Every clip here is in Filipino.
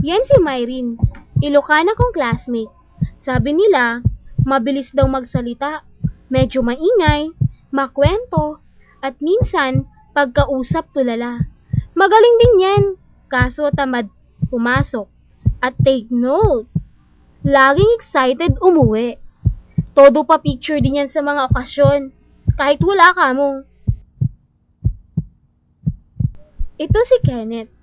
Yan si Myrene, Ilocana kong classmate. Sabi nila, mabilis daw magsalita, medyo maingay, makwento, at minsan, pagkausap tulala. Magaling din yan, kaso tamad pumasok. At take note, laging excited umuwi. Todo pa picture din yan sa mga okasyon, kahit wala ka mo. Ito si Kenneth.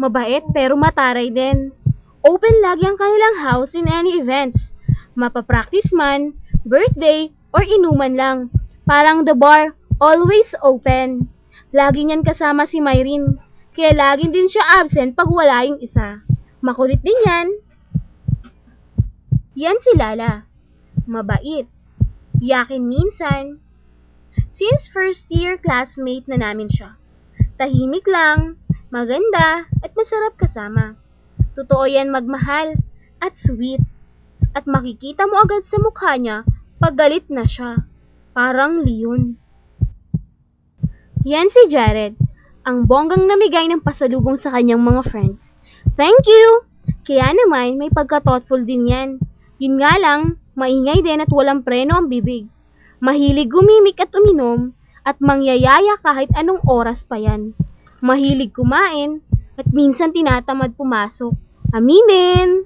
Mabait pero mataray din. Open lagi ang kanilang house in any events. Mapapractice man, birthday, or inuman lang. Parang the bar, always open. Lagi niyan kasama si Myrene. Kaya lagi din siya absent pag wala yung isa. Makulit din yan. Yan si Lala. Mabait. Yakin minsan. Since first year classmate na namin siya. Tahimik lang, maganda, at masarap kasama. Totoo yan magmahal at sweet. At makikita mo agad sa mukha niya pag galit na siya. Parang leon. Yan si Jared, ang bonggang namigay ng pasalubong sa kanyang mga friends. Thank you! Kaya naman, may pagka-thoughtful din yan. Yun nga lang, maingay din at walang preno ang bibig. Mahilig gumimik at uminom, at mangyayaya kahit anong oras pa yan. Mahilig kumain, at minsan tinatamad pumasok. Aminin!